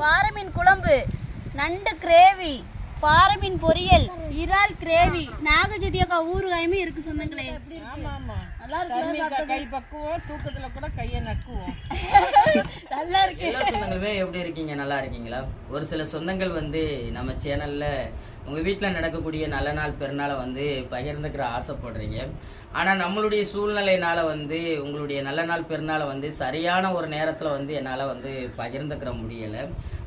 பாறை மீன் குழம்பு நண்டு கிரேவி பாறை மீன் பொரியல் இறால் கிரேவி நாகஜதி அக்கா ஊறுகாயுமே இருக்கு சொந்தங்களே. நல்லா இருக்கு. கை பக்குவோம் தூக்கத்துல கூட கையை நக்குவோம். நல்லா இருக்கு. எல்லா சொந்தங்களுமே எப்படி இருக்கீங்க? நல்லா இருக்கீங்களா? ஒரு சில சொந்தங்கள் வந்து நம்ம சேனல்ல உங்க வீட்டில் நடக்கக்கூடிய நல்ல நாள் பெருநாளை வந்து பகிர்ந்துக்கிற ஆசைப்படுறீங்க. ஆனால் நம்மளுடைய சூழ்நிலையினால் வந்து உங்களுடைய நல்ல நாள் பெருநாளை வந்து சரியான ஒரு நேரத்தில் வந்து என்னால் வந்து பகிர்ந்துக்கிற முடியலை.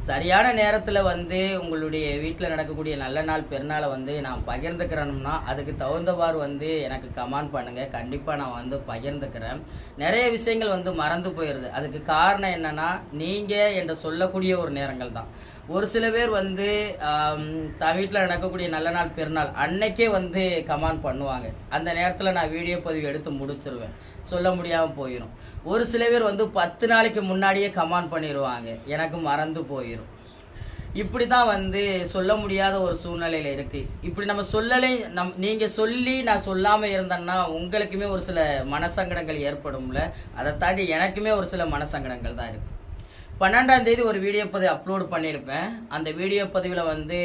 சரியான நேரத்தில் வந்து உங்களுடைய வீட்டில் நடக்கக்கூடிய நல்ல நாள் பெருநாளை வந்து நான் பகிர்ந்துக்கிறேன்னா அதுக்கு தகுந்தவாறு வந்து எனக்கு கமெண்ட் பண்ணுங்கள் கண்டிப்பாக நான் வந்து பகிர்ந்துக்கிறேன். நிறைய விஷயங்கள் வந்து மறந்து போயிடுது அதுக்கு காரணம் என்னென்னா நீங்கள் என்று சொல்லக்கூடிய ஒரு நேரங்கள் தான். ஒரு சில பேர் வந்து தன் வீட்டில் நடக்கக்கூடிய நல்ல நாள் பெருநாள் அன்னைக்கே வந்து கமெண்ட் பண்ணுவாங்க. அந்த நேரத்தில் நான் வீடியோ பதிவு எடுத்து முடிச்சிருவேன். சொல்ல முடியாமல் போயிடும் ஒரு சில பேர் வந்து பத்து நாளைக்கு முன்னாடியே கமெண்ட் பண்ணிடுவாங்க எனக்கு மறந்து போயிடும் இப்படி தான் வந்து சொல்ல முடியாத ஒரு சூழ்நிலையில் இருக்குது இப்படி நம்ம சொல்லலை நம் நீங்கள் சொல்லி நான் சொல்லாமல் இருந்தேன்னா உங்களுக்குமே ஒரு சில மனசங்கடங்கள் ஏற்படும்ல. அதை தாண்டி எனக்குமே ஒரு சில மனசங்கடங்கள் தான் இருக்குது பன்னெண்டாம் தேதி ஒரு வீடியோ பதிவு அப்லோட் பண்ணியிருப்பேன் அந்த வீடியோ பதிவில் வந்து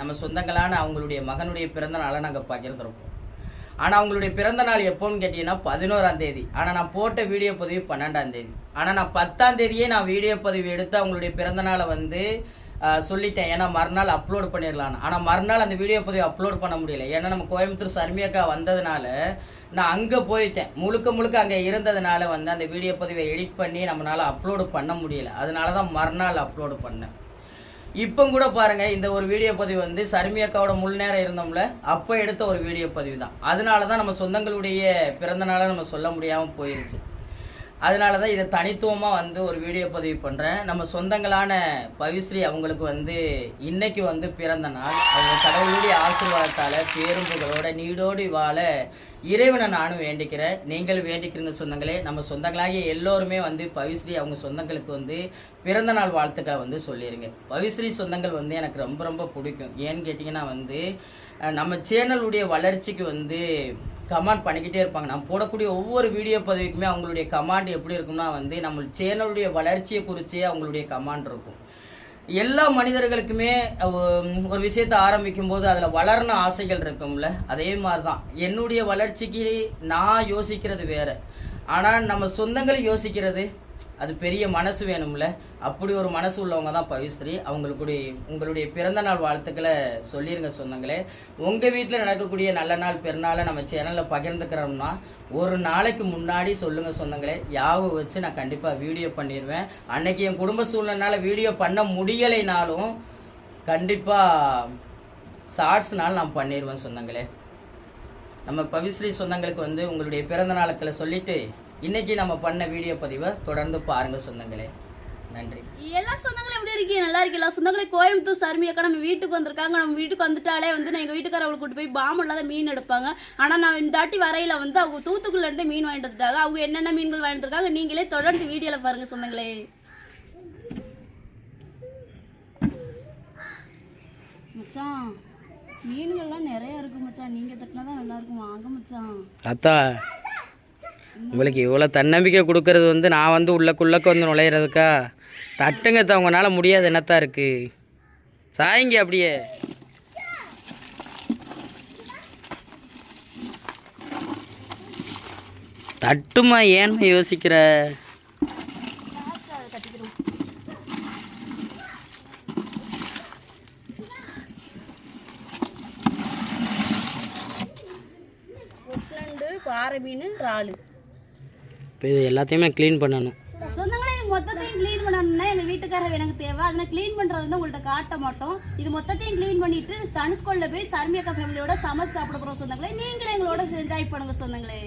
நம்ம சொந்தங்களான அவங்களுடைய மகனுடைய பிறந்த நாளை நாங்கள் பகிர்ந்துருப்போம். ஆனால் அவங்களுடைய பிறந்த நாள் எப்போன்னு கேட்டிங்கன்னா பதினோராம் தேதி. ஆனால் நான் போட்ட வீடியோ பதிவு பன்னெண்டாம் தேதி. ஆனால் நான் பத்தாம் தேதியே நான் வீடியோ பதிவு எடுத்து அவங்களுடைய பிறந்த நாளை வந்து சொல்லிட்டேன். ஏன்னா மறுநாள் அப்லோட் பண்ணிடலான்னு. ஆனால் மறுநாள் அந்த வீடியோ பதிவு அப்லோட் பண்ண முடியல. ஏன்னா நம்ம கோயம்புத்தூர் சர்மியக்கா வந்ததுனால நான் அங்கே போயிட்டேன். முழுக்க முழுக்க அங்கே இருந்ததுனால வந்து அந்த வீடியோ பதிவை எடிட் பண்ணி நம்மளால் அப்லோடு பண்ண முடியல. அதனால தான் மறுநாள் அப்லோடு பண்ணேன். இப்போ கூட பாருங்க இந்த ஒரு வீடியோ பதிவு வந்து சர்மி அக்காவோட முழு நேரம் இருந்தோம்ல அப்போ எடுத்த ஒரு வீடியோ பதிவு தான் அதனால தான் நம்ம சொந்தங்களுடைய பிறந்த நாளை நம்ம சொல்ல முடியாமல் போயிருச்சு. அதனால தான் இதை தனித்துவமாக வந்து ஒரு வீடியோ பதிவு பண்ணுறேன் நம்ம சொந்தங்களான பவிஸ்ரீ அவங்களுக்கு வந்து இன்னைக்கு வந்து பிறந்த நாள். அவங்க கடவுளுடைய ஆசீர்வாதத்தால் பேரும் நீடோடி வாழ இறைவனை நானும் வேண்டிக்கிறேன். நீங்களும் வேண்டிக்கிறீங்க சொந்தங்களே நம்ம சொந்தங்களாகிய எல்லோருமே வந்து பவிஸ்ரீ அவங்க சொந்தங்களுக்கு வந்து பிறந்த நாள் வாழ்த்துக்களை வந்து சொல்லிடுங்க பவிஸ்ரீ சொந்தங்கள் வந்து எனக்கு ரொம்ப ரொம்ப பிடிக்கும். ஏன்னு கேட்டிங்கன்னா வந்து நம்ம சேனலுடைய வளர்ச்சிக்கு வந்து கமெண்ட் பண்ணிக்கிட்டே இருப்பாங்க. நான் போடக்கூடிய ஒவ்வொரு வீடியோ பதவிக்குமே அவங்களுடைய கமாண்ட் எப்படி இருக்கும்னா வந்து நம்ம சேனலுடைய வளர்ச்சியை குறித்தே அவங்களுடைய கமாண்ட் இருக்கும். எல்லா மனிதர்களுக்குமே ஒரு விஷயத்தை ஆரம்பிக்கும் போது அதில் வளரணும் ஆசைகள் இருக்கும்ல? அதே மாதிரி தான் என்னுடைய வளர்ச்சிக்கு நான் யோசிக்கிறது வேறு. ஆனால் நம்ம சொந்தங்கள் யோசிக்கிறது அது பெரிய மனசு வேணும்ல. அப்படி ஒரு மனசு உள்ளவங்க தான் பவிஸ்ரீ அவங்களுக்கு உங்களுடைய பிறந்த நாள் வாழ்த்துக்களை சொல்லிடுங்க சொந்தங்களே. உங்கள் வீட்டில் நடக்கக்கூடிய நல்ல நாள் பெருநாளை நம்ம சேனலில் பகிர்ந்துக்கிறோம்னா ஒரு நாளைக்கு முன்னாடி சொல்லுங்கள் சொந்தங்களே. யாவும் வச்சு நான் கண்டிப்பாக வீடியோ பண்ணிடுவேன் அன்னைக்கு என் குடும்ப சூழ்நிலைனால வீடியோ பண்ண முடியலைனாலும் கண்டிப்பாக ஷார்ட்ஸ்னால நான் பண்ணிடுவேன் சொந்தங்களே. நம்ம பவிஸ்ரீ சொந்தங்களுக்கு வந்து உங்களுடைய பிறந்த நாளுக்களை சொல்லிவிட்டு இன்னைக்கு நம்ம பண்ண வீடியோ பதிவை தொடர்ந்து பாருங்க சொந்தங்களே. நன்றி. எல்லா சொந்தங்களும் எப்படி இருக்கீங்க? நல்லா இருக்கீங்களா? சொந்தங்களே கோயம்புத்தூர் சர்மி அக்கா நம்ம வீட்டுக்கு வந்திருக்காங்க. நம்ம வீட்டுக்கு வந்துட்டாலே வந்து நான் எங்கள் வீட்டுக்காரவங்களை கூட்டு போய் பாம்பு இல்லாத மீன் எடுப்பாங்க. ஆனால் நான் இந்த தாட்டி வரையில வந்து அவங்க தூத்துக்குள்ள இருந்து மீன் வாங்கிட்டு வந்துட்டாங்க அவங்க என்னென்ன மீன்கள் வாங்கிட்டு இருக்காங்க நீங்களே தொடர்ந்து வீடியோவில் பாருங்க சொந்தங்களே. மச்சான் மீன்கள்லாம் நிறைய இருக்கு மச்சான். நீங்க தட்டினா தான் நல்லா இருக்கும். வாங்க மச்சான். அத்தா உங்களுக்கு இவ்வளோ தன்னம்பிக்கை கொடுக்கறது வந்து நான் வந்து உள்ளக்குள்ளக்க வந்து நுழையிறதுக்கா? தட்டுங்க தான் முடியாது. என்னத்தான் இருக்கு? சாயங்க அப்படியே. தட்டுமா ஏன் யோசிக்கிற? பாறை மீன் இறாலு. இப்போ இது எல்லாத்தையுமே க்ளீன் பண்ணணும். சொந்தங்களே இது மொத்தத்தையும் க்ளீன் பண்ணணும்னா எங்க வீட்டுக்காரர் எனக்கு தேவை. அதனால க்ளீன் பண்றது வந்து உங்கள்கிட்ட காட்ட மாட்டோம். இது மொத்தத்தையும் க்ளீன் பண்ணிட்டு தனுஷ்கோல்ல போய் சர்மியக்கா ஃபேமிலியோட சமைச்சு சாப்பிட போகிறோம் சொந்தங்களே. நீங்களே எங்களோட என்ஜாய் பண்ணுங்க சொந்தங்களே.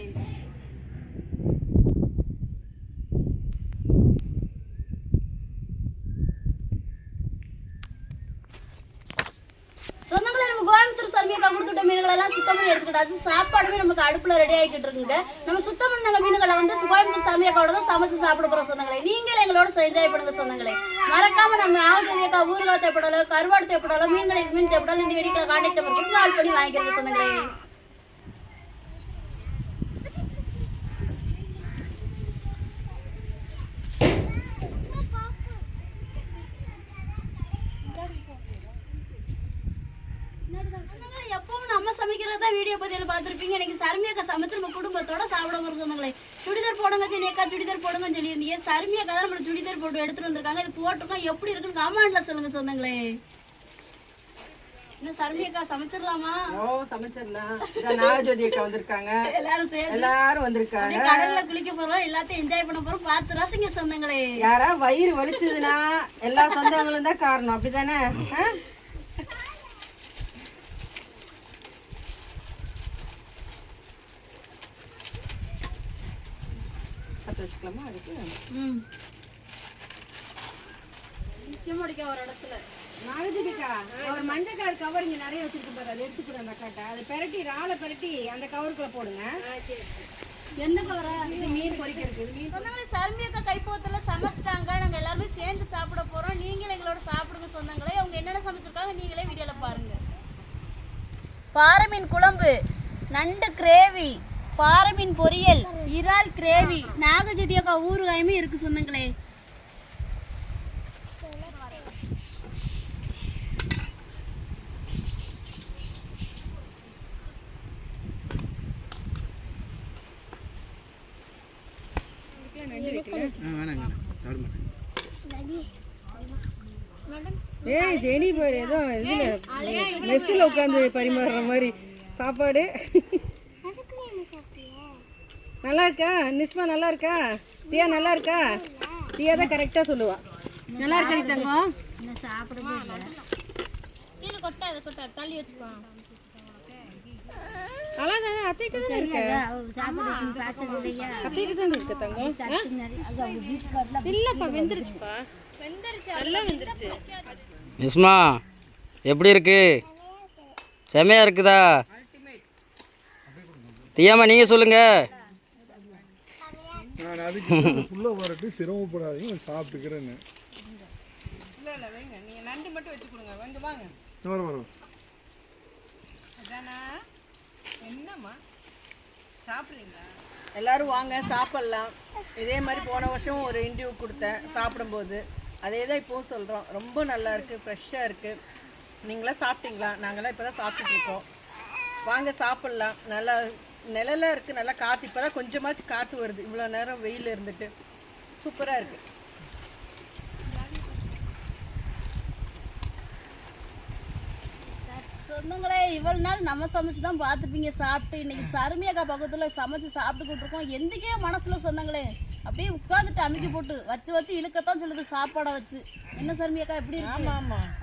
சொந்தங்களே நம்ம கோயம்புத்தூர் சர்மியக்கா கொடுத்துட்ட மீன்களை எல்லாம் சுத்தம் பண்ணி எடுத்துக்கிட்டாச்சு. சாப்பாடுமே நமக்கு அடுப்புல ரெடி ஆகிக்கிட்டு இருக்குங்க. நம்ம சுத்தம் பண்ண மீன்களை வந்து கோயம்புத்தூர் சர்மியக்காவோட தான் சமைச்சு சாப்பிட போறோம் சொந்தங்களே. நீங்களும் எங்களோட என்ஜாய் பண்ணுங்க சொந்தங்களே மறக்காம நம்ம நாகஜதியக்கா ஊறுகாய் தேப்படாலோ கருவாடு தேப்படாலோ மீன் கடைக்கு மீன் தேப்படாலும் இந்த வீடியோல கான்டாக்ட் நம்பருக்கு கால் பண்ணி வாங்கிக்கிறோம் சொந்தங்களே எப்பவும் நம்ம சமைக்கிறத வீடியோ பதிவில் பார்த்துருப்பீங்க. இன்னைக்கு சர்மியக்கா சமைச்சு நம்ம குடும்பத்தோட சாப்பிட போகிற சொந்தங்களே. சுடிதார் போடுங்க சொன்னியக்கா சுடிதார் போடுங்கன்னு சொல்லியிருந்தீங்க சர்மியக்கா தான் நம்மள சுடிதார் போட்டு எடுத்துட்டு வந்திருக்காங்க. இது போட்டிருக்கோம். எப்படி இருக்குன்னு கமெண்ட்ல சொல்லுங்க சொந்தங்களே. என்ன சர்மியக்கா சமைச்சிடலாமா? ஓ சமைச்சிடலாம். நாகஜோதி அக்கா வந்திருக்காங்க. எல்லாரும் சேர்ந்து எல்லாரும் வந்திருக்காங்க. கடல்ல குளிக்க போறோம். எல்லாத்தையும் என்ஜாய் பண்ண போறோம். பார்த்து ரசிங்க சொந்தங்களே. யாரா வயிறு வலிச்சதுன்னா எல்லா சொந்தங்களும் தான் காரணம். அப்படிதானே ஆ? பத்த வச்சுக்கலாமா அதுக்கு ம் நிச்சயம் அடிக்க ஒரு இடத்துல நாகஜோதிக்கா ஒரு மஞ்சள் கலர் கவர் இங்க நிறைய வச்சிருக்கு பாரு அதை எடுத்துக்கிறேன் அந்த அக்காட்ட. அதை பெரட்டி ராலை பெரட்டி அந்த கவருக்குள்ள போடுங்க. என்ன கவரா இது மீன் பொரிக்கிறதுக்கு இது மீன் சொந்தங்களே சர்மியக்கா கைப்போத்துல சமைச்சிட்டாங்க. நாங்க எல்லாருமே சேர்ந்து சாப்பிட போறோம். நீங்களும் எங்களோட சாப்பிடுங்க சொந்தங்களே. அவங்க என்னென்ன சமைச்சிருக்காங்க நீங்களே வீடியோல பாருங்க. பாறை மீன் குழம்பு நண்டு கிரேவி. பாறை மீன் பொரியல். இறால் கிரேவி. நாகஜதி அக்கா ஊறுகாயுமே இருக்கு சொந்தங்களே ஏய் ஜெனி பாரு ஏதோ இதுல மெஸ்ஸில் உட்காந்து பரிமாறுற மாதிரி. சாப்பாடு. நல்லா இருக்கா நிஸ்மா நல்லா இருக்கா தியா நல்லா இருக்கா தியா தான் கரெக்டாக சொல்லுவா. நல்லா இருக்கா நீ தங்கம்? கீழே அத்தைகிட்ட தானே இருக்க? அத்தைகிட்ட தானே இருக்க தங்கம்? ஆ? இல்லப்பா வெந்துருச்சுப்பா. நல்லா வெந்துருச்சு. நிஸ்மா எப்படி இருக்கு? செமையா இருக்குதா? தியாமா நீங்க சொல்லுங்க. நான் அதுக்கு ஃபுல்லாக வரட்டு சிரமப்படாதீங்க சாப்பிட்டுக்கிறேன்னு. இல்லை இல்லை வைங்க. நீங்கள் நண்டு மட்டும் வச்சு கொடுங்க. வாங்க வாங்க. வர வர அதானா? என்னம்மா? சாப்பிட்றீங்களா? எல்லாரும் வாங்க சாப்பிட்லாம். இதே மாதிரி போன வருஷம் ஒரு இன்டர்வியூ கொடுத்தேன் சாப்பிடும்போது. அதே தான் இப்போவும் சொல்கிறோம் ரொம்ப நல்லா இருக்குது ஃப்ரெஷ்ஷாக இருக்குது நீங்களாம் சாப்பிட்டீங்களா? நாங்களாம் இப்போ தான் சாப்பிட்டுட்டு இருக்கோம். வாங்க சாப்பிட்லாம். நல்லா நிழலாக இருக்குது நல்லா காற்று இப்போ தான் கொஞ்சமாச்சும் காற்று வருது. இவ்வளோ நேரம் வெயில் இருந்துட்டு. சூப்பராக இருக்குது சொந்தங்களே இவ்வளவு நாள் நம்ம சமைச்சு தான் பார்த்துப்பீங்க சாப்பிட்டு. இன்னைக்கு சருமியக்கா பக்கத்துல சமைச்சு சாப்பிட்டுக்கிட்டு இருக்கோம் எந்திக்கே மனசுல சொந்தங்களே அப்படியே உட்காந்துட்டு அமுக்கி போட்டு வச்சு வச்சு இழுக்கத்தான் சொல்லுது சாப்பாடை வச்சு. என்ன சருமியக்கா எப்படி இருக்கு?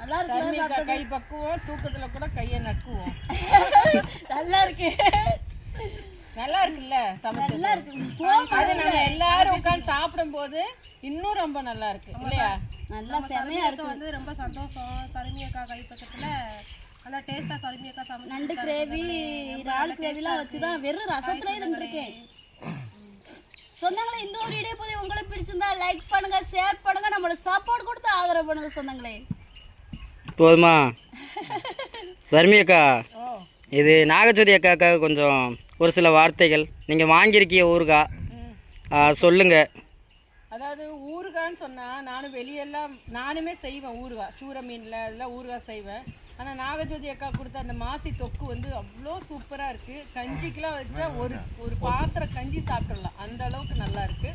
நல்லா இருக்கு கை பக்குவோம் தூக்கத்துல கூட கையை நக்குவோம் நல்லா இருக்கு. நல்லா இருக்குல்ல நல்லா இருக்கு அது நம்ம எல்லாரும் உட்கார்ந்து சாப்பிடும்போது இன்னும் ரொம்ப நல்லா இருக்கு இல்லையா? நல்லா செமையா இருக்கு. வந்து ரொம்ப சந்தோஷம். சருமியக்கா கை பக்கத்துல நல்லா டேஸ்டா சருமியக்கா சமைச்சு நண்டு கிரேவி இறால் கிரேவிலாம் வச்சு தான் வெறும் ரசத்துலேயே தின்றுருக்கேன் சொந்தங்களே இந்த ஒரு வீடியோ போய் உங்களுக்கு பிடிச்சிருந்தா லைக் பண்ணுங்க ஷேர் பண்ணுங்க. நம்மளோட சப்போர்ட் கொடுத்து ஆதரவு பண்ணுங்க சொந்தங்களே. போதுமா? சர்மி அக்கா இது நாகஜோதி அக்காவுக்காக கொஞ்சம் ஒரு சில வார்த்தைகள். நீங்கள் வாங்கியிருக்கிய ஊருகா சொல்லுங்கள் அதாவது ஊறுகான்னு சொன்னால் நானும் வெளியெல்லாம் நானுமே செய்வேன் ஊறுகாய் சூர மீனில் அதெல்லாம் ஊறுகாய் செய்வேன். ஆனால் நாகஜோதி அக்கா கொடுத்த அந்த மாசி தொக்கு வந்து அவ்வளோ சூப்பராக இருக்குது கஞ்சிக்கெலாம் வச்சா ஒரு ஒரு பாத்திரம் கஞ்சி சாப்பிடலாம். அந்த அளவுக்கு நல்லா இருக்கு.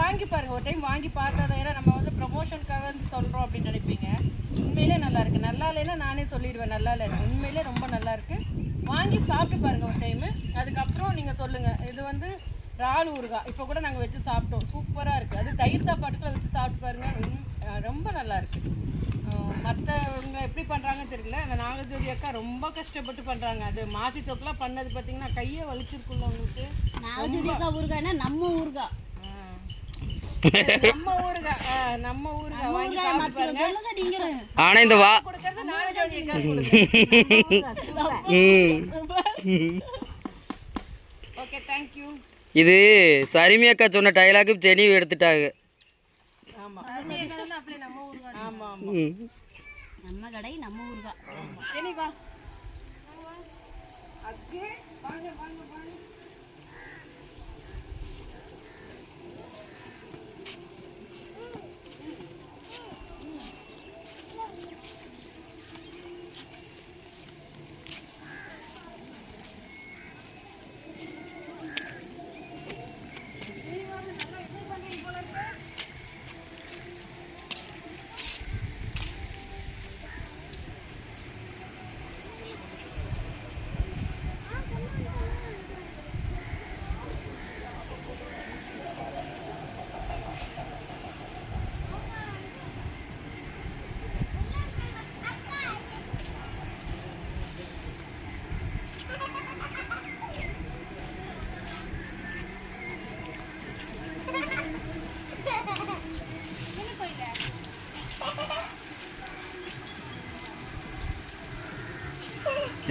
வாங்கி பாருங்கள் ஒரு டைம் வாங்கி பார்த்தா தான். ஏன்னா நம்ம வந்து ப்ரமோஷனுக்காக வந்து சொல்கிறோம் அப்படின்னு நினைப்பீங்க. உண்மையிலே நல்லாயிருக்கு நல்லா இல்லைன்னா நானே சொல்லிடுவேன். நல்லா இல்லை உண்மையிலே ரொம்ப நல்லாயிருக்கு வாங்கி சாப்பிட்டு பாருங்க ஒரு டைம் அதுக்கப்புறம் நீங்க சொல்லுங்க. இது வந்து இறால் ஊறுகாய் இப்போ கூட நாங்கள் வச்சு சாப்பிட்டோம். சூப்பராக இருக்குது அது தயிர் சாப்பாட்டுக்குள்ள வச்சு சாப்பிட்டு பாருங்க. உம், அஹ் ரொம்ப நல்லா இருக்கு. மற்றவங்க எப்படி பண்ணுறாங்கன்னு தெரியல. அந்த நாகஜோதி அக்கா ரொம்ப கஷ்டப்பட்டு பண்ணுறாங்க அது மாசி தொக்குலாம் பண்ணது பார்த்தீங்கன்னா கையை வலிச்சிருக்குல்ல உங்களுக்கு. நாகஜோதிக்கா ஊருகாய்னா நம்ம ஊருகா நம்ம ஊருகா அஹ், நம்ம ஊருகா. வாங்கி ஊருகாய் சாப்பிட்டு மாத்திரம் பாருங்க. சொல்லுங்க நீங்களும். ஆனால் இந்த வா கொடுக்கறது நாகஜோதி அக்கா இது சரிமி அக்கா சொன்ன டைலாக்கு ஜெனி எடுத்துட்டாங்க. நம்ம கடை நம்ம ஊருகா. சரி வா. அக்கே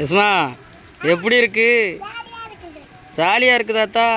எஸ்மா எப்படி இருக்கு? ஜாலியாக இருக்குதாத்தா?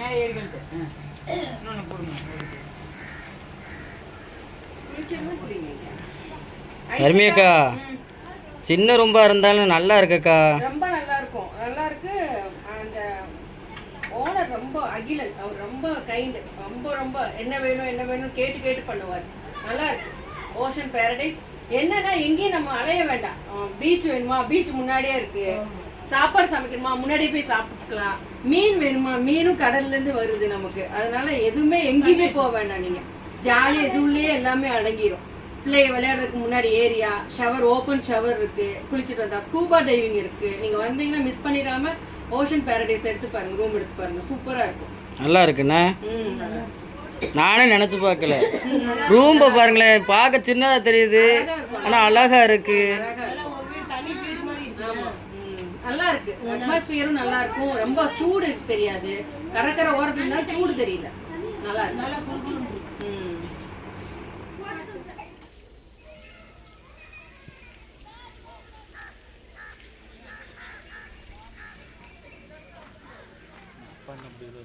மேலே சர்மியக்கா சின்ன ரொம்ப இருந்தாலும் நல்லா இருக்கக்கா. ரொம்ப நல்லா இருக்கும். நல்லா இருக்கு. அந்த ஓனர் ரொம்ப அகிலன். அவர் ரொம்ப கைண்ட் ரொம்ப ரொம்ப என்ன வேணும் என்ன வேணும் கேட்டு கேட்டு பண்ணுவார். நல்லா இருக்கு. ஓஷன் பேரடைஸ் என்னன்னா எங்கேயும் நம்ம அலைய வேண்டாம். பீச் வேணுமா? பீச் முன்னாடியே இருக்கு. சாப்பாடு சமைக்கணுமா? முன்னாடியே போய் சாப்பிட்டுக்கலாம். மீன் வேணுமா? மீனும் கடல்ல இருந்து வருது நமக்கு. அதனால எதுவுமே எங்கேயுமே போக வேண்டாம் நீங்க. ஜாலியா இதுவுலயே எல்லாமே அடங்கிரும். பிள்ளைங்க விளையாடுறதுக்கு முன்னாடி ஏரியா ஷவர் ஓப்பன் ஷவர் இருக்கு. குளிச்சுட்டு வந்தா ஸ்கூபா டைவிங் இருக்கு. நீங்க வந்தீங்கன்னா மிஸ் பண்ணிடாம ஓஷன் பேரடைஸ் எடுத்து பாருங்க ரூம் எடுத்து பாருங்க. சூப்பரா இருக்கும். நல்லா இருக்குண்ணே. நானே நினச்சி பார்க்கல. ரூம்பை பாருங்களேன். பார்க்க சின்னதாக தெரியுது. ஆனால் அழகா இருக்கு. நல்லா இருக்கு அட்மாஸ்பியரும் நல்லா இருக்கும் ரொம்ப சூடு தெரியாது. கடற்கரை ஓரத்துல இருந்தா சூடு தெரியல. நல்லா இருக்கு. பண்ண முடியுது